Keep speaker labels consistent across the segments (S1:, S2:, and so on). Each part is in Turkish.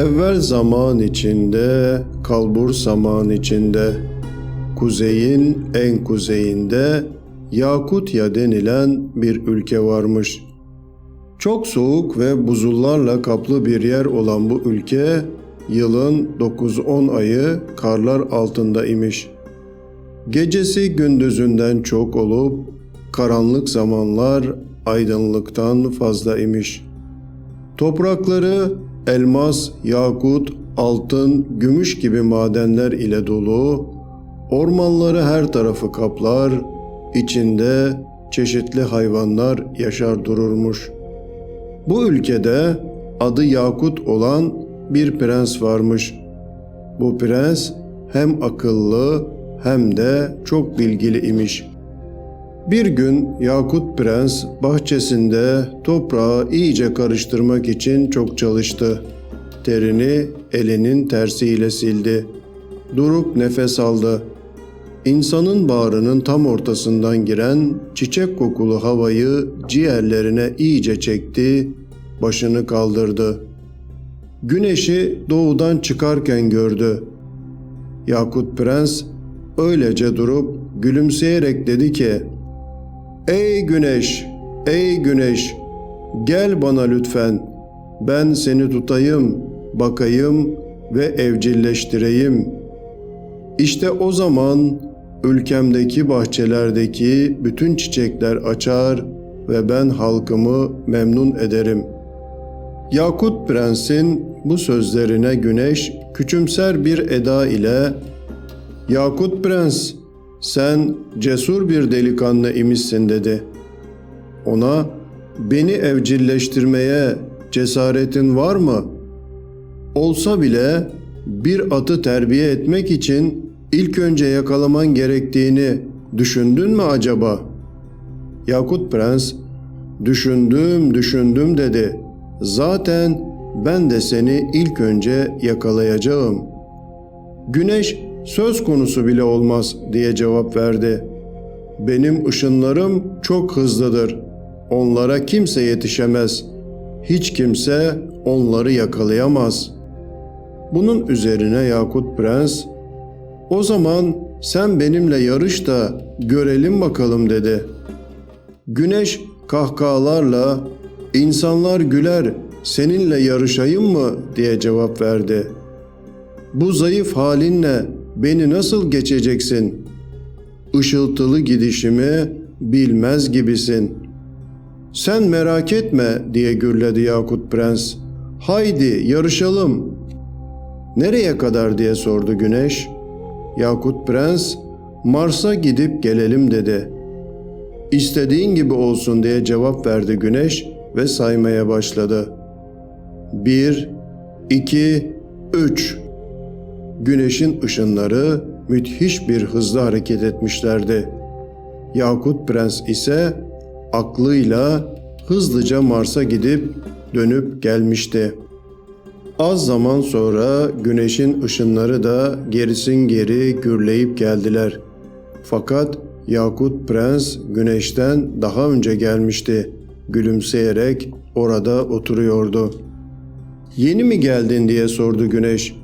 S1: Evvel zaman içinde, kalbur zaman içinde, kuzeyin en kuzeyinde Yakutya denilen bir ülke varmış. Çok soğuk ve buzullarla kaplı bir yer olan bu ülke yılın 9-10 ayı karlar altında imiş. Gecesi gündüzünden çok olup karanlık zamanlar aydınlıktan fazla imiş. Toprakları elmas, yakut, altın, gümüş gibi madenler ile dolu, ormanları her tarafı kaplar, içinde çeşitli hayvanlar yaşar dururmuş. Bu ülkede adı Yakut olan bir prens varmış. Bu prens hem akıllı hem de çok bilgili imiş. Bir gün Yakut Prens bahçesinde toprağı iyice karıştırmak için çok çalıştı. Terini elinin tersiyle sildi. Durup nefes aldı. İnsanın bağrının tam ortasından giren çiçek kokulu havayı ciğerlerine iyice çekti, başını kaldırdı. Güneşi doğudan çıkarken gördü. Yakut Prens öylece durup gülümseyerek dedi ki: Ey güneş, ey güneş, gel bana lütfen. Ben seni tutayım, bakayım ve evcilleştireyim. İşte o zaman ülkemdeki bahçelerdeki bütün çiçekler açar ve ben halkımı memnun ederim. Yakut Prens'in bu sözlerine güneş küçümser bir eda ile Yakut Prens, sen cesur bir delikanlı imişsin dedi. Ona beni evcilleştirmeye cesaretin var mı? Olsa bile bir atı terbiye etmek için ilk önce yakalaman gerektiğini düşündün mü acaba? Yakut Prens, düşündüm düşündüm dedi. Zaten ben de seni ilk önce yakalayacağım. Güneş söz konusu bile olmaz diye cevap verdi. Benim ışınlarım çok hızlıdır. Onlara kimse yetişemez. Hiç kimse onları yakalayamaz. Bunun üzerine Yakut Prens, o zaman sen benimle yarış da görelim bakalım dedi. Güneş kahkahalarla insanlar güler seninle yarışayım mı diye cevap verdi. Bu zayıf halinle beni nasıl geçeceksin? Işıltılı gidişimi bilmez gibisin. Sen merak etme diye gürledi Yakut Prens. Haydi yarışalım. Nereye kadar diye sordu Güneş. Yakut Prens Mars'a gidip gelelim dedi. İstediğin gibi olsun diye cevap verdi Güneş ve saymaya başladı. Bir, iki, üç. Güneşin ışınları müthiş bir hızla hareket etmişlerdi. Yakut Prens ise aklıyla hızlıca Mars'a gidip dönüp gelmişti. Az zaman sonra güneşin ışınları da gerisin geri gürleyip geldiler. Fakat Yakut Prens güneşten daha önce gelmişti. Gülümseyerek orada oturuyordu. Yeni mi geldin diye sordu güneş.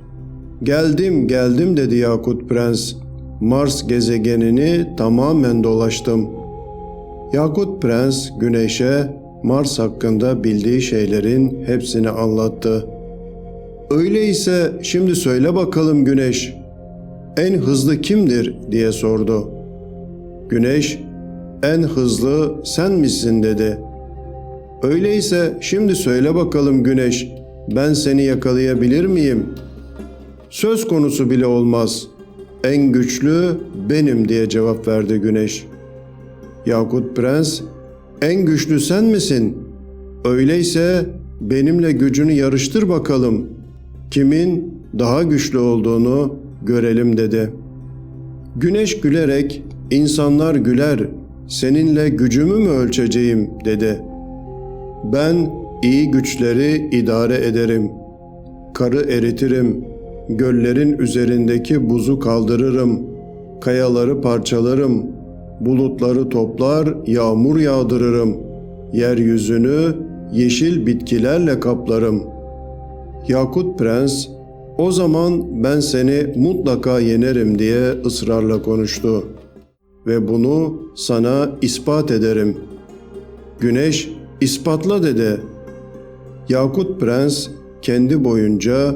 S1: Geldim geldim dedi Yakut Prens. Mars gezegenini tamamen dolaştım. Yakut Prens güneşe Mars hakkında bildiği şeylerin hepsini anlattı. Öyleyse şimdi söyle bakalım Güneş, en hızlı kimdir diye sordu. Güneş, en hızlı sen misin dedi. Öyleyse şimdi söyle bakalım Güneş, ben seni yakalayabilir miyim? Söz konusu bile olmaz. En güçlü benim diye cevap verdi Güneş. Yakut Prens, en güçlü sen misin? Öyleyse benimle gücünü yarıştır bakalım. Kimin daha güçlü olduğunu görelim dedi. Güneş gülerek, insanlar güler, seninle gücümü mü ölçeceğim dedi. Ben iyi güçleri idare ederim. Karı eritirim, göllerin üzerindeki buzu kaldırırım, kayaları parçalarım, bulutları toplar, yağmur yağdırırım, yeryüzünü yeşil bitkilerle kaplarım. Yakut Prens, o zaman ben seni mutlaka yenerim diye ısrarla konuştu. Ve bunu sana ispat ederim. Güneş, ispatla dedi. Yakut Prens kendi boyunca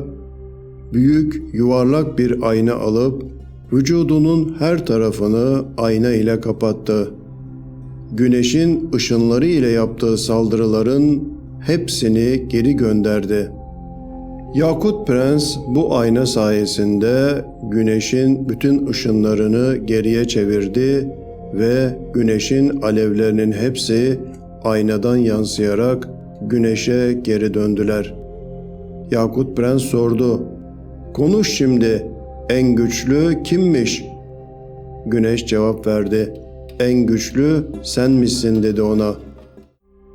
S1: büyük yuvarlak bir ayna alıp vücudunun her tarafını ayna ile kapattı. Güneşin ışınları ile yaptığı saldırıların hepsini geri gönderdi. Yakut Prens bu ayna sayesinde güneşin bütün ışınlarını geriye çevirdi ve güneşin alevlerinin hepsi aynadan yansıyarak güneşe geri döndüler. Yakut Prens sordu. Konuş şimdi. En güçlü kimmiş? Güneş cevap verdi. En güçlü sen misin dedi ona.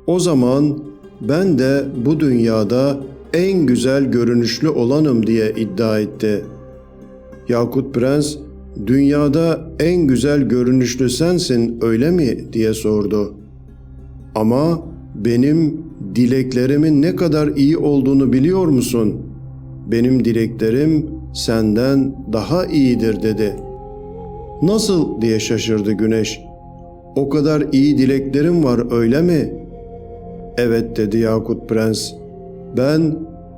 S1: O zaman ben de bu dünyada en güzel görünüşlü olanım diye iddia etti. Yakut Prens, dünyada en güzel görünüşlü sensin öyle mi diye sordu. Ama benim dileklerimin ne kadar iyi olduğunu biliyor musun? Benim dileklerim senden daha iyidir dedi. Nasıl diye şaşırdı Güneş. O kadar iyi dileklerim var öyle mi? Evet dedi Yakut Prens. Ben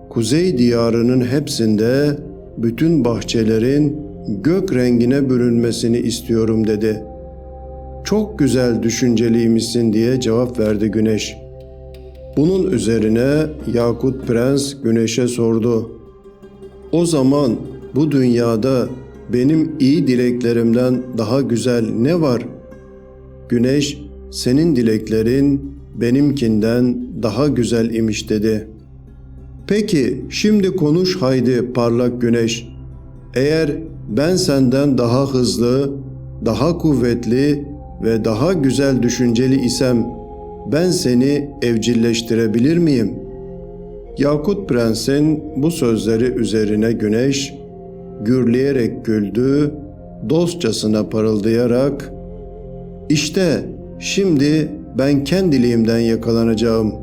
S1: kuzey diyarının hepsinde bütün bahçelerin gök rengine bürünmesini istiyorum dedi. Çok güzel düşünceliymişsin diye cevap verdi Güneş. Bunun üzerine Yakut Prens Güneş'e sordu. O zaman bu dünyada benim iyi dileklerimden daha güzel ne var? Güneş, senin dileklerin benimkinden daha güzel imiş dedi. Peki şimdi konuş haydi parlak güneş. Eğer ben senden daha hızlı, daha kuvvetli ve daha güzel düşünceli isem ben seni evcilleştirebilir miyim? Yakut Prens'in bu sözleri üzerine güneş gürleyerek güldü, dostçasına parıldayarak işte şimdi ben kendiliğimden yakalanacağım.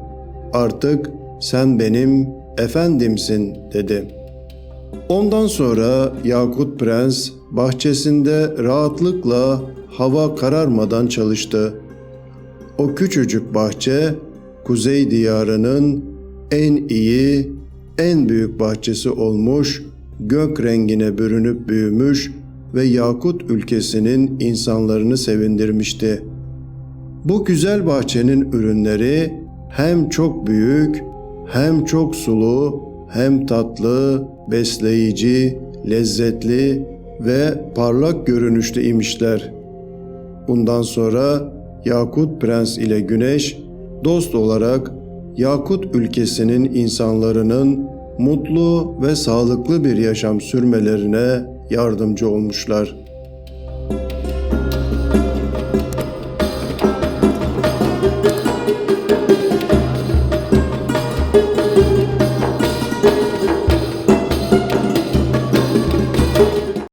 S1: Artık sen benim efendimsin dedi. Ondan sonra Yakut Prens bahçesinde rahatlıkla hava kararmadan çalıştı. O küçücük bahçe Kuzey diyarının en iyi, en büyük bahçesi olmuş, gök rengine bürünüp büyümüş ve Yakut ülkesinin insanlarını sevindirmişti. Bu güzel bahçenin ürünleri hem çok büyük, hem çok sulu, hem tatlı, besleyici, lezzetli ve parlak görünüşlü imişler. Bundan sonra Yakut Prens ile Güneş dost olarak Yakut ülkesinin insanlarının mutlu ve sağlıklı bir yaşam sürmelerine yardımcı olmuşlar.''